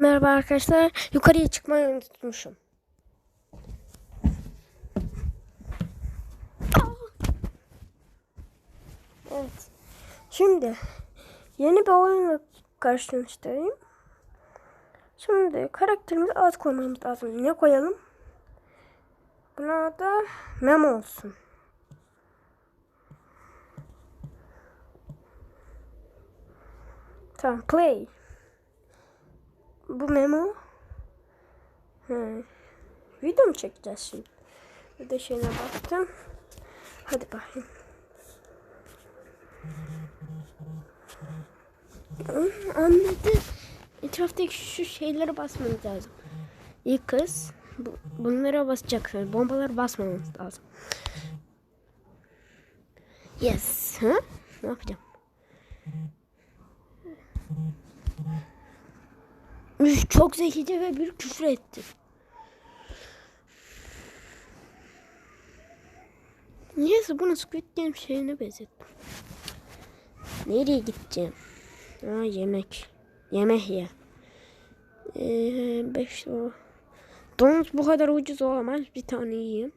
Merhaba arkadaşlar. Yukarıya çıkmayı unutmuşum. Aa! Evet. Şimdi yeni bir oyunla karşınızdayım. Şimdi karakterimize ad koymamız lazım. Ne koyalım? Buna da Memo olsun. Tamam play. Bu memo. He. Video mu çekeceğiz şimdi? Bir de şeyine baktım. Hadi bakayım. Anladı. Etraftaki şu şeylere basmamız lazım. İyi kız. Bu, bunlara basacaksın. Bombalara basmamamız lazım. Yes. Ha? Ne yapacağım? Üf, çok zekice ve bir küfür etti. Neyse bunu Squid Game şeyine benzettim. Nereye gideceğim? Aa yemek. Yemek ye. Ee, beş o. Domuz bu kadar ucuz olamaz. Bir tane yiyeyim.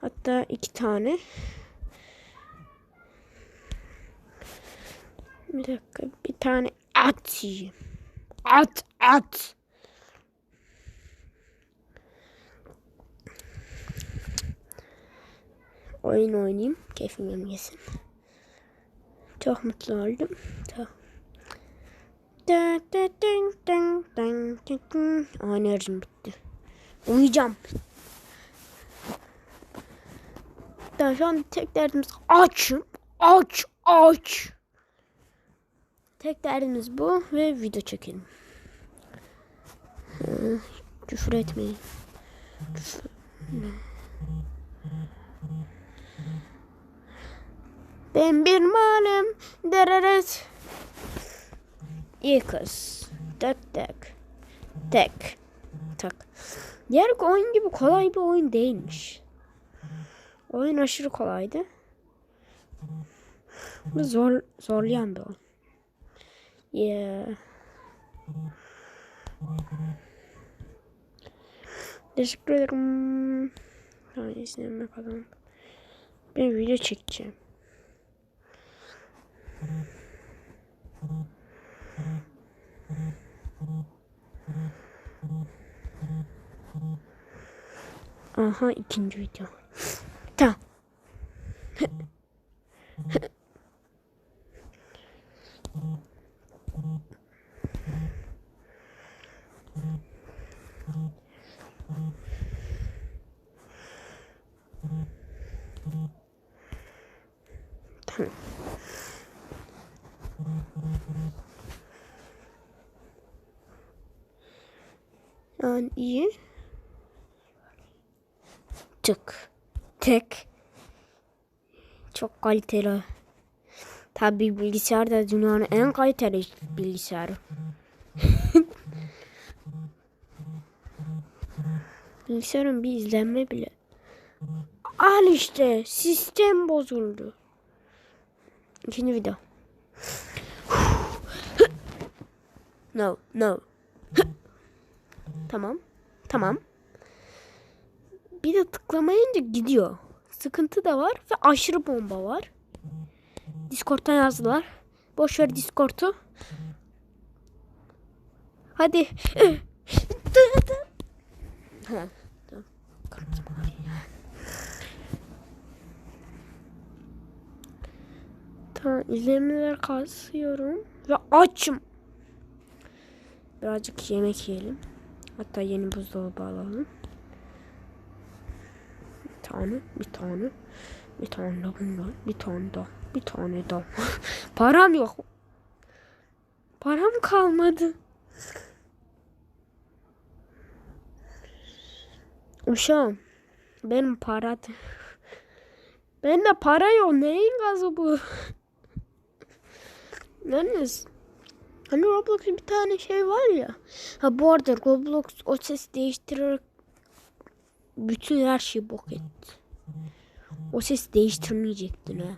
Hatta iki tane. Bir dakika. Bir tane at yiyeyim. At at. Oyun oynayayım. Keyfim yesin. Çok mutlu oldum. Çok. Aa, enerjim bitti. Uyuyacağım. Şu an tek derdimiz açım. Aç aç. Tek derdimiz bu ve video çekelim. Hı, küfür etmeyin. Ben bir malım. Dereret. İyi kız. Tek tek. Tek. Tak. Diğer oyun gibi kolay bir oyun değilmiş. Oyun aşırı kolaydı. Bu zor, zorlayan bir oyun. Yeah. Teşekkür ederim. İzleme falan. Ben video çekeceğim. Aha ikinci video. Tamam. Yani iyi. Tık. Tek. Çok kaliteli. Tabi bilgisayar da dünyanın en kaliteli bilgisayarı. Bilgisayarın bir izlenme bile. Al işte sistem bozuldu. İkinci video. no, no. Tamam. Tamam. Bir de tıklamayınca gidiyor. Sıkıntı da var ve aşırı bomba var. Discord'dan yazdılar. Boş ver Discord'u. Hadi. ha. Tamam izlemeler kasıyorum ve açım. Birazcık yemek yiyelim. Hatta yeni buzdolabı alalım. Bir tane, bir tane, bir tane daha bundan, bir tane daha, bir tane daha. Param yok. Param kalmadı. Uşağım, benim para... Ben de para yok. Neyin gazı bu? Yalnız hani Roblox'un bir tane şey var ya. Ha bu arada Roblox o ses değiştirerek bütün her şeyi bok etti. O ses değiştirmeyecektin ha.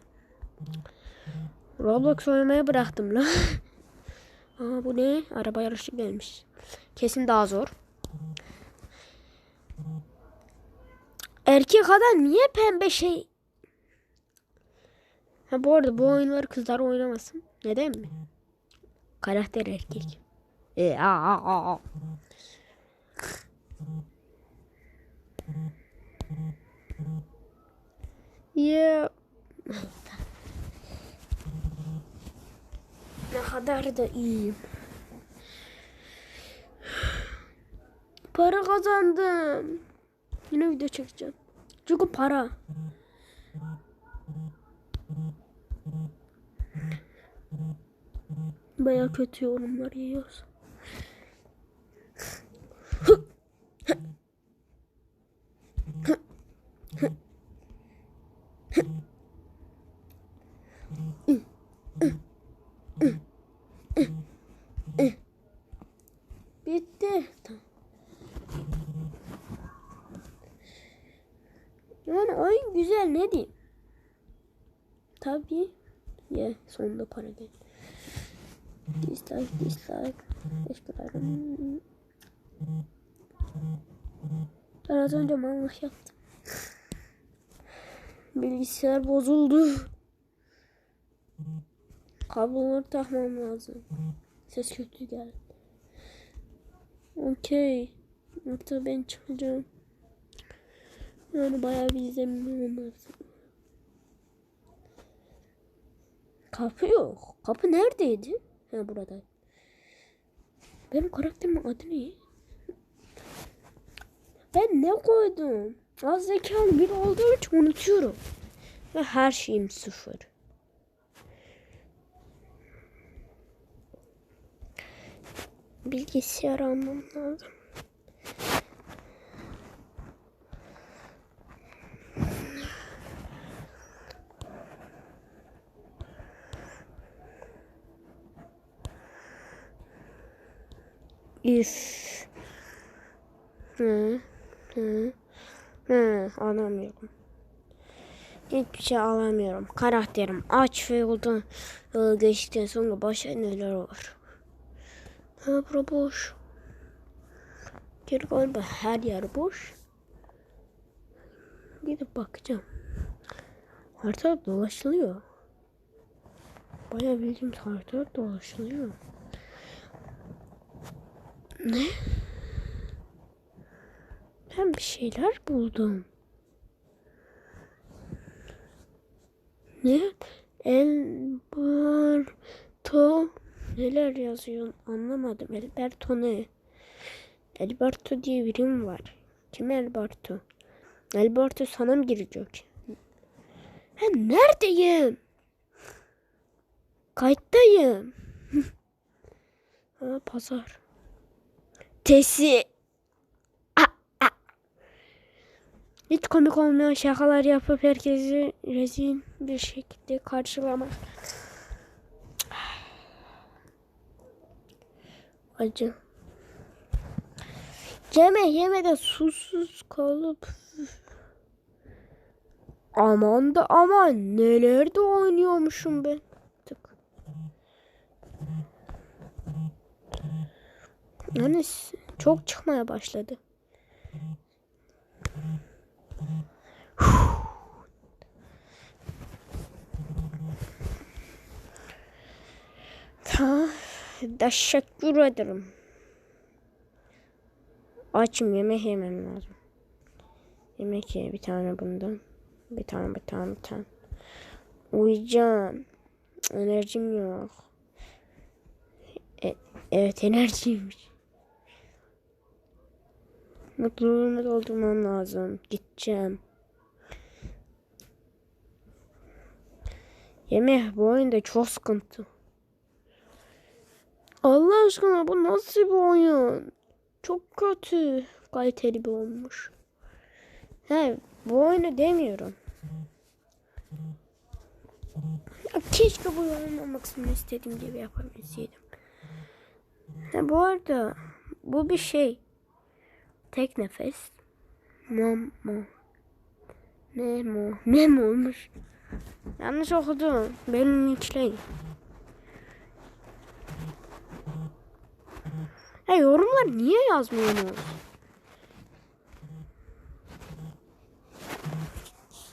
Roblox oynamaya bıraktım lan. Aa bu ne? Araba yarışı gelmiş. Kesin daha zor. Erkek adam niye pembe şey? Ha bu arada bu oyunları kızlar oynamasın. Neden mi? Karakter erkek. E, a, a, a. Ya. ne kadar da iyiyim. Para kazandım. Yine video çekeceğim. Çünkü para. Baya kötü yorumlar yiyoruz. Bitti. Yani oyun güzel ne diyeyim. Tabii. Ya sonunda para geldi. Dislike, dislike. Teşekkürler. Ben az önce manlık yaptım. Bilgisayar bozuldu. Kabloları takmam lazım. Ses kötü geldi. Okey. Artık ben çıkacağım. Yani bayağı bir izlemem lazım. Kapı yok. Kapı neredeydi? Ha burada. Benim karakterimin adı ne? Ben ne koydum? Az zekalı biri olduğum için unutuyorum. Ve her şeyim sıfır. Bilgisayar almam lazım. Üf. Hı. Hı. Hı. Alamıyorum. Hiçbir şey alamıyorum. Karakterim aç ve yoldan e, geçtikten sonra başa neler var. Ha bura boş. Geri galiba her yer boş. Gidip bakacağım. Harita dolaşılıyor. Bayağı bildiğim harita dolaşılıyor. Ne? Ben bir şeyler buldum. Ne? Elberto neler yazıyor anlamadım. Elberto ne? Elberto diye birim var. Kim Elberto? Elberto sana mı girecek? Ben neredeyim? Kayıttayım. ha, pazar. Tesi. Hiç komik olmayan şakalar yapıp herkesi rezil bir şekilde karşılamak. Acı. Yeme yeme de susuz kalıp aman da aman nelerde oynuyormuşum ben. Yani çok çıkmaya başladı. Ta, teşekkür ederim. Açım yemek yemem lazım. Yemek ye bir tane bundan. Bir tane bir tane bir tane. Uyuyacağım. Enerjim yok. E, evet enerjiymiş. Mutluluğumu doldurmam lazım. Gideceğim. Yemek bu oyunda çok sıkıntı. Allah aşkına bu nasıl bir oyun? Çok kötü. Kaliteli bir olmuş. He bu oyunu demiyorum. Keşke bu oyunun olmasını istediğim gibi yapabilseydim. Ha, bu arada bu bir şey. Tek nefes. Mom mo. Ne mo? Ne mi olmuş? Yanlış okudum. Benim içleyin. Ya yorumlar niye yazmıyorsunuz?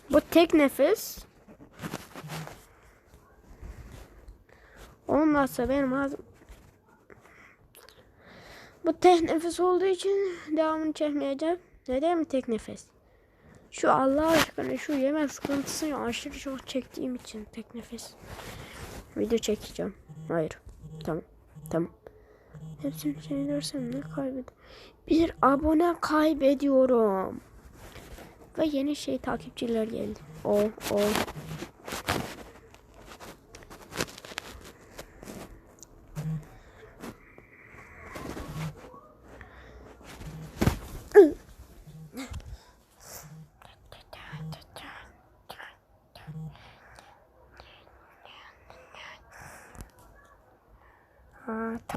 Bu tek nefes. Olmazsa benim ağzım bu tek nefes olduğu için devamını çekmeyeceğim. Neden mi tek nefes? Şu Allah aşkına şu yemek sıkıntısını aşırı çok çektiğim için tek nefes. Video çekeceğim. Hayır. Tamam. Tamam. Hepsini seyredersem ne kaybediyorum? Bir abone kaybediyorum. Ve yeni şey takipçiler geldi. O o.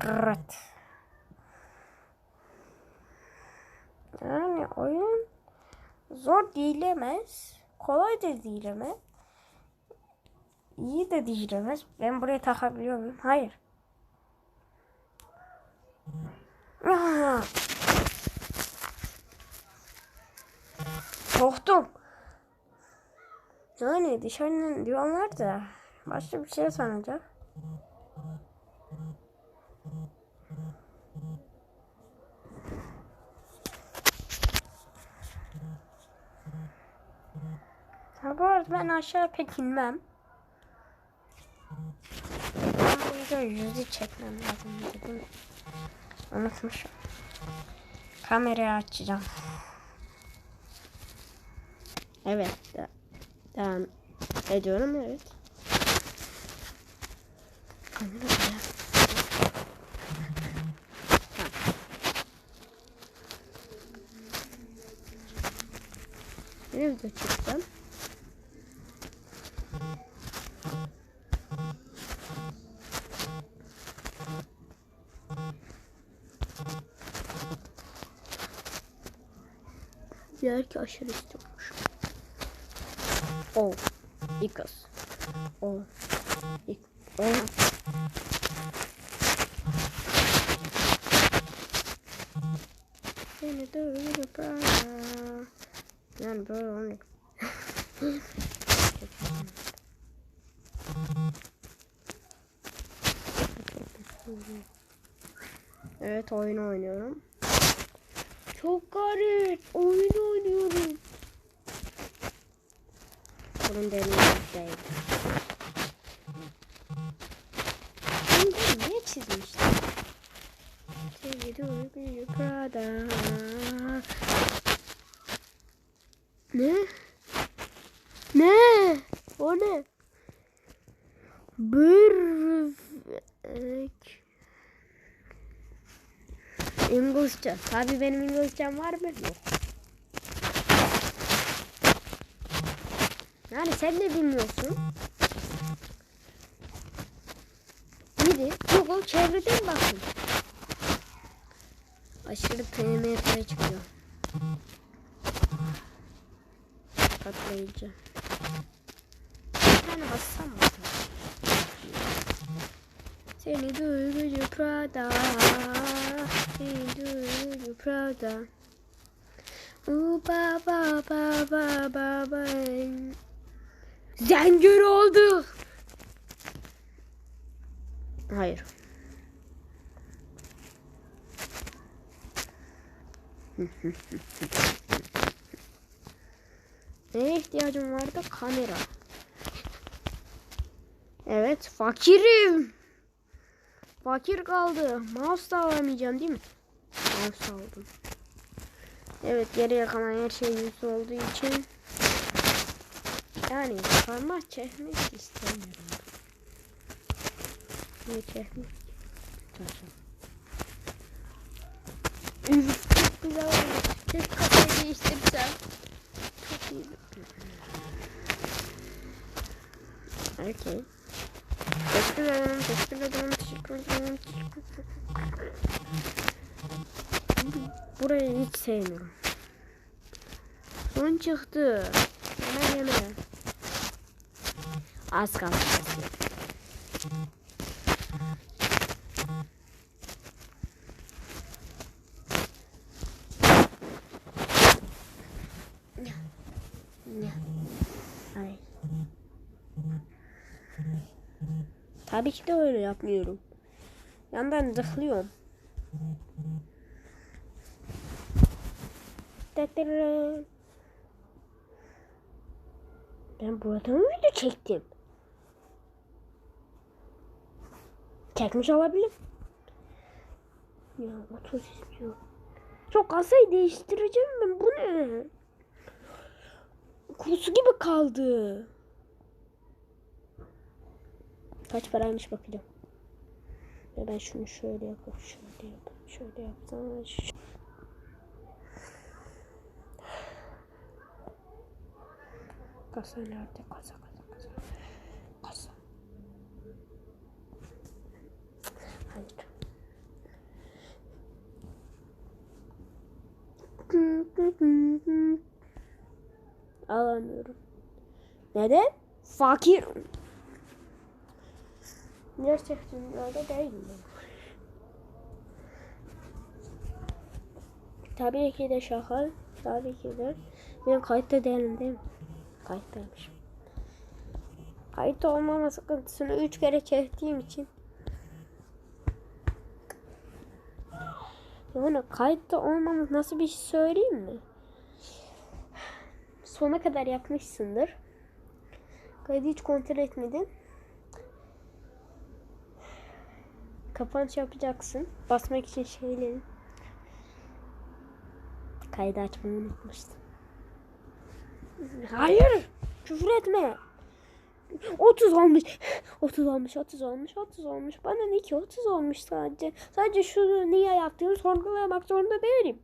tırırt. Yani oyun zor değilemez. Kolay da değilemez. İyi de değilemez. Ben buraya takabiliyor muyum? Hayır. Korktum. Yani dışarıdan diyorlar da başka bir şey sanacak. Ha bu arada ben aşağı pek inmem. Ben bu yüzden yüzü çekmem lazım dedim. Unutmuşum. Kamerayı açacağım. Evet. De devam ediyorum evet. Kamera buraya. Nerede çıktım? Aşırı istiyormuş. O. İkaz. O. İk. O. Seni dövüyor bana. Yani böyle olmuyor. Evet oyun oynuyorum. Çok garip. Oyun oynuyorum. Bunun deneyimlik değil. Bunu niye çizmişler? Sevgili Uyguyu Prada. Ne? Ne? O ne? Börek. İngilizce. Tabii benim İngilizcem var mı? Yok. Yani sen de bilmiyorsun. Gidin Google çevreden bakın. Aşırı PMF çıkıyor. Patlayıcı. Bir tane bassam mı? Seni duygucu Prada. Seni duygucu Prada. Ooh, ba ba ba ba ba ba. Zengin olduk. Hayır. Neye ihtiyacım vardı? Kamera. Evet, fakirim. Fakir kaldı. Mouse da alamayacağım değil mi? Mouse aldım. Evet, geriye kalan her şey yüzü olduğu için yani parmak çekmek istemiyorum. Niye çekmek? Üf, çok güzel olmuş. Tek kafayı değiştirsem. Çok iyi. Okay. Teşekkür ederim, teşekkür ederim, teşekkür ederim. Burayı hiç sevmiyorum. Son çıktı. Yeme yeme. Az kaldı. Tabii ki de öyle yapmıyorum. Yandan zıklıyorum. Ben burada mı video çektim? Çekmiş olabilir. Ya 30 istiyor. Çok kasayı değiştireceğim ben. Bu ne? Kurusu gibi kaldı. Kaç paraymış bakacağım. Ve ben şunu şöyle yapıp şöyle yapıp şöyle yapsam. Kasa nerede? Kasa kasa kasa. Kasa. Hayır. Alamıyorum. Neden? Fakirim. Gerçek dünyada değilim. Tabii ki de şaka. Tabii ki de. Ben kayıtta değilim değil mi? Kayıttaymışım. Kayıtta olmama sıkıntısını üç kere çektiğim için. Yani kayıtta olmamız nasıl bir şey söyleyeyim mi? Sona kadar yapmışsındır. Kaydı hiç kontrol etmedin. Kapanış yapacaksın. Basmak için şeyleri. Kaydı açmayı unutmuştum. Hayır! Küfür etme. 30 olmuş. 30 olmuş, 30 olmuş, 30 olmuş. Bana ne ki 30 olmuş sadece. Sadece şunu niye yaptığımı sorgulamak zorunda değilim.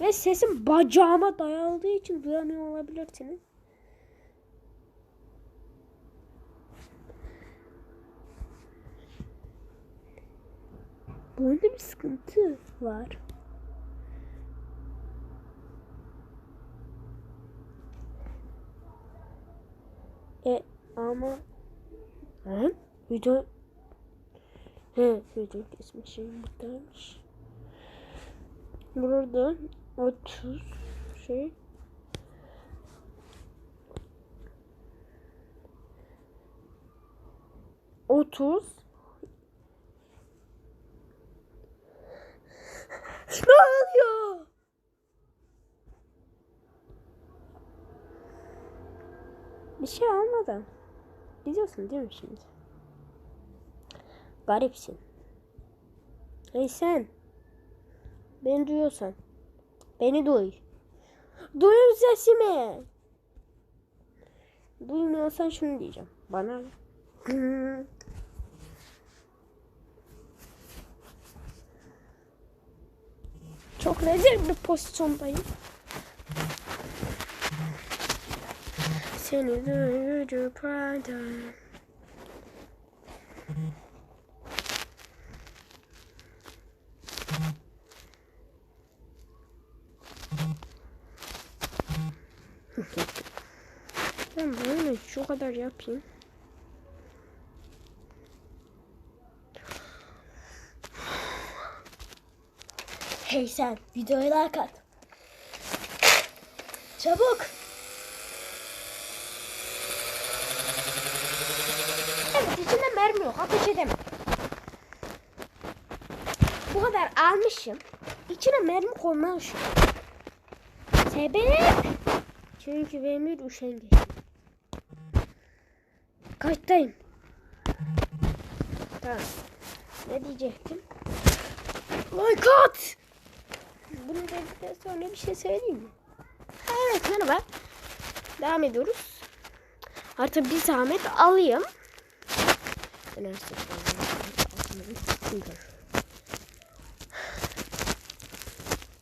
Ve sesim bacağıma dayandığı için duyamıyor olabilirsiniz. Burada bir sıkıntı var. E ama He? Video He video kesmişim buradaymış. Burada 30 şey Otuz Ne oluyor? Bir şey almadım. Biliyorsun değil mi şimdi? Garipsin. Hey sen. Beni duyuyorsan. Beni duy. Duyun sesimi. Duymuyorsan şunu diyeceğim. Bana. Çok rezil bir pozisyondayım. Seni duyucu Prada. Ben böyle şu kadar yapayım. Hey sen videoya like at. Çabuk. Evet içinde mermi yok. Ateş edemem. Bu kadar almışım. İçine mermi koymamışım. Sebep? Çünkü benim bir üşengeçim. Kaçtayım? Tamam. Ne diyecektim? Like at! Bunu dedikten sonra bir şey söyleyeyim mi? Evet merhaba. Devam ediyoruz. Artık bir zahmet alayım. Üniversite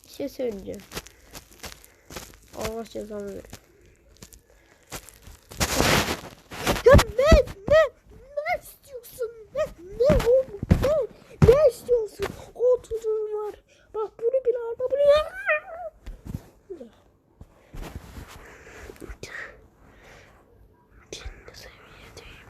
Bir şey söyleyeceğim. Allah cezamı verir. Ya ne ne ne istiyorsun? Ne ne oğlum? Ne ne istiyorsun? Oturum var. Bak bunu bile alma bunu ya. Kendi seviyedeyim.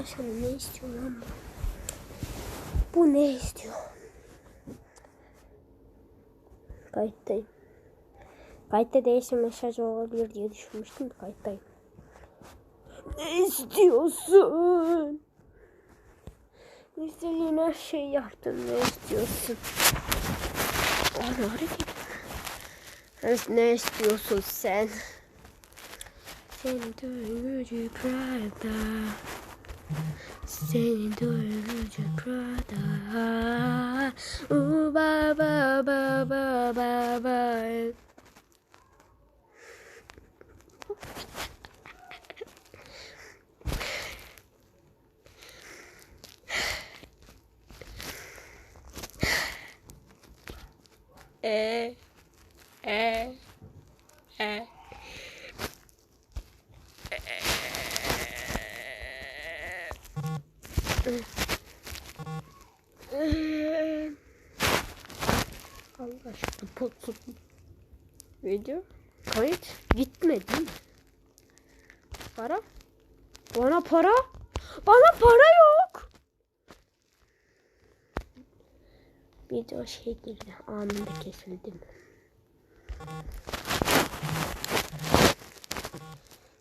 Aşkına ne istiyor lan bu? Bu ne istiyor? Kayıttayım. Kayıtta değilse mesaj olabilir diye düşünmüştüm. Kayıttayım. Ne istiyorsun? İstediğin her şeyi yaptın. Ne istiyorsun? Ana hareket. Ne- istiyorsun sen? Seni doyurucu Prada. Seni doyurucu Prada. Ooh, ba ba ba ba ba ba. E e e Allah aşkına potlu video kayıt gitmedi değil mi? Para? Bana para? Bana para yok. Video şey girdi. Anında kesildi.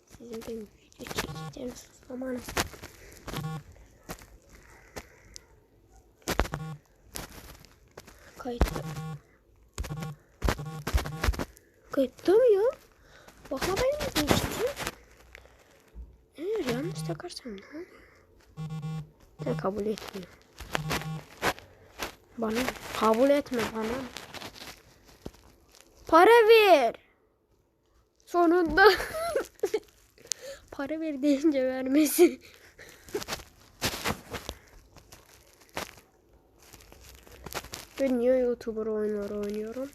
Sizin benim video çekeceğiniz zamanı Kayıtta. Kayıtta mı ya? Bakma benim de değişti. Eğer yanlış takarsam ne olur? Ben kabul etmiyor. Bana kabul etme bana. Para ver. Sonunda para ver deyince vermesi. Ben niye YouTuber oyunları oynuyorum?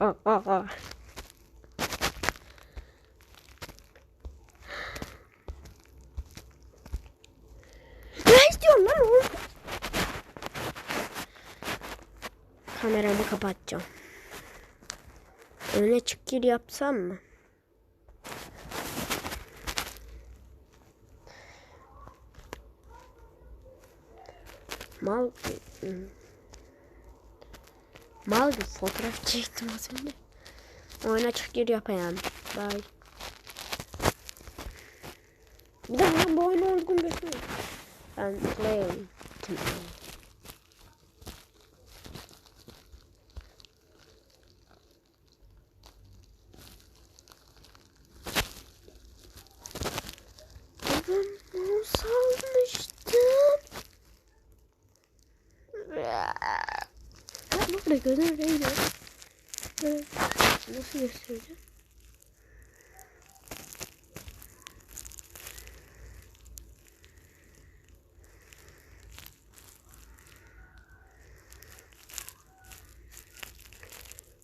Aa, aa, aa. Ne istiyorsun lan oğlum? Kameramı kapatacağım. Öne çık gir yapsam mı? Mal Mal bir fotoğraf çektim az önce. Oyuna çık gir yapayım. Bye. Bir de ben bu oyunu uygun götürüyorum. Ben play. Ben bunu salmıştım. Gözüm rengi. Evet. Nasıl göstereceğim?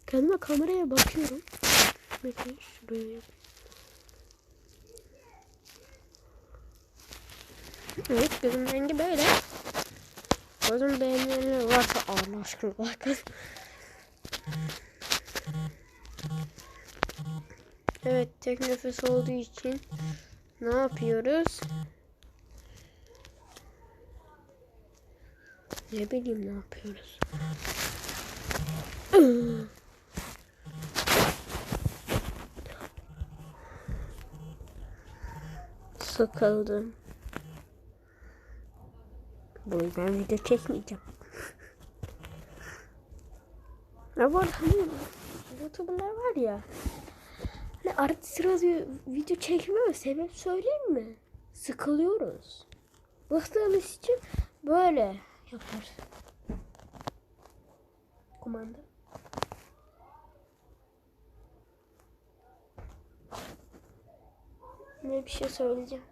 Kendime kameraya bakıyorum. Bakın şuraya yap. Evet gözüm rengi böyle. Gözüm beğenenler varsa Allah aşkına bakın. Evet tek nefes olduğu için ne yapıyoruz? Ne bileyim ne yapıyoruz? Sıkıldım. Bu yüzden video çekmeyeceğim. Ya bu hani YouTuber'lar var ya. Hani arada sırada video çekmiyor. Sebep söyleyeyim mi? Sıkılıyoruz. Bıktığımız için böyle yapar. Kumanda. Ne bir şey söyleyeceğim.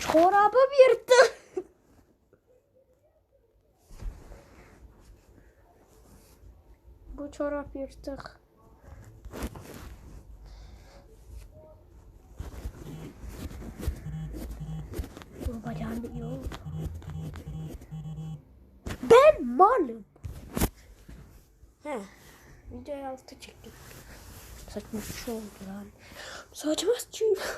Çorabım yırttı. bu çorap yırtık. Bu bacağım bir. Ben malım. He. Videoyu altı çektik. Saçma bir şey oldu lan. Saçma çünkü. Şey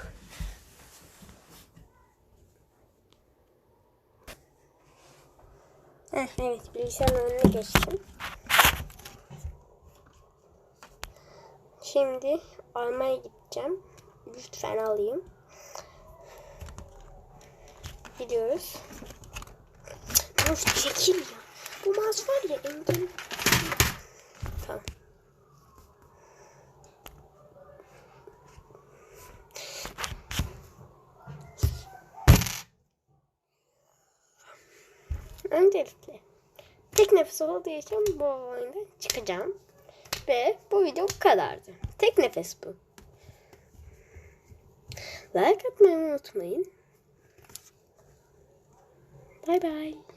Heh, evet bilgisayarın önüne geçtim. Şimdi almaya gideceğim. Lütfen alayım. Gidiyoruz. Dur çekil ya. Bu mouse var ya engel. Tamam. Öncelikle tek nefes için bu oyundan çıkacağım. Ve bu video bu kadardı. Tek nefes bu. Like atmayı unutmayın. Bye bye.